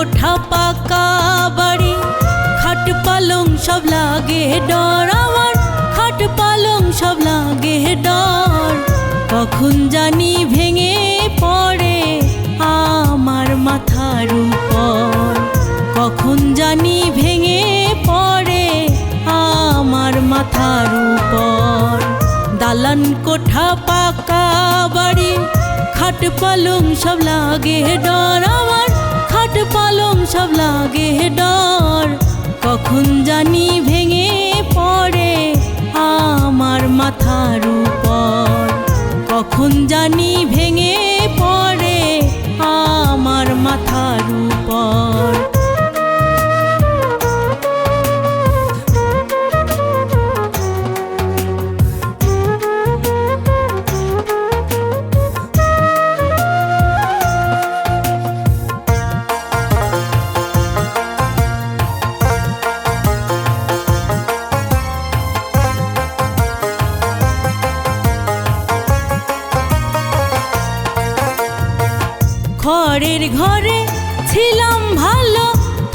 কোঠা পাকা বাড়ি। খাট পালং সব লাগে ডর আমার। খাট পালং সব লাগে ডর। কখন জানি ভেঙে পড়ে আমার মাথার উপর। কখন জানি ভেঙে পড়ে আমার মাথার উপর। দালান কোঠা পাকা বাড়ি। খাট পালং সব লাগে ডর আমার। খাট পালং সব লাগে ডর। কখন জানি ভেঙে পড়ে আমার মাথার উপর। কখন জানি খড়ের ঘরে ছিলাম ভালো,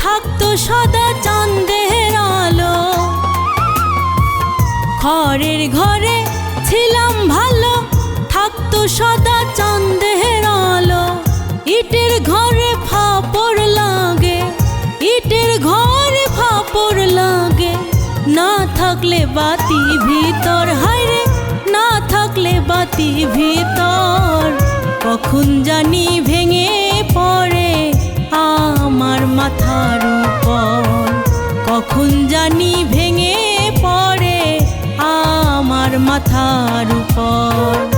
থাকতো সদা চাঁদের আলো। খড়ের ঘরে ছিলাম ভালো, থাকতো সদা চাঁদের আলো। ইটের ঘরে ফাপড় লাগে, ইটের ঘরে ফাপড় লাগে। না থাকলে বাতি ভিতর, হায়রে, না থাকলে বাতি ভিতর। কখন জানি জানি ভেঙে পড়ে আমার মাথার উপর।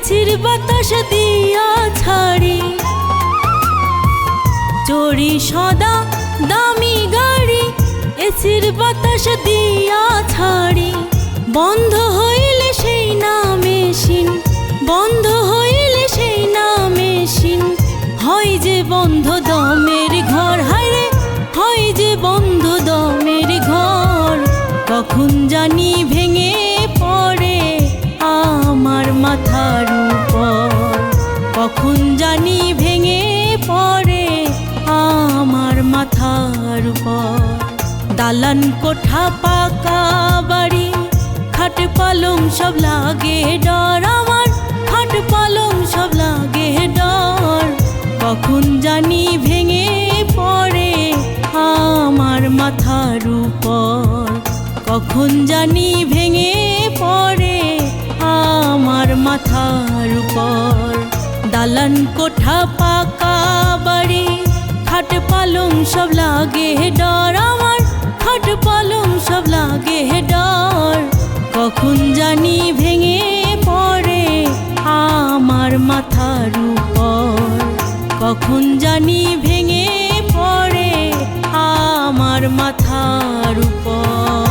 এছির বাতাস দিয়া ছাড়ি। চড়ি সদা দামি গাড়ি এছির বাতাস দিয়া ছাড়ি। বন্ধ হইলে সেই না মেশিন বন্ধ হইলে সেই না মেশিন হয় যে বন্ধ দমের ঘর হারে হয় যে বন্ধ দমের ঘর। কখন জানি ভেঙে মাথার উপর। কখন জানি ভেঙে পড়ে আমার মাথার উপর। দালান কোঠা, পাকা বাড়ি, খাট পালং সব লাগে ডর আমার। খাট পালং সব লাগে ডর। কখন জানি ভেঙে পড়ে আমার মাথার উপর। কখন জানি ভেঙে মাথার উপর। দালান কোঠা, পাকা বাড়ি, খাট পালং সব লাগে ডর আমার। খাট পালং সব লাগে ডর। কখন জানি ভেঙে পড়ে আমার মাথার উপর। কখন জানি ভেঙে পড়ে আমার মাথার উপর।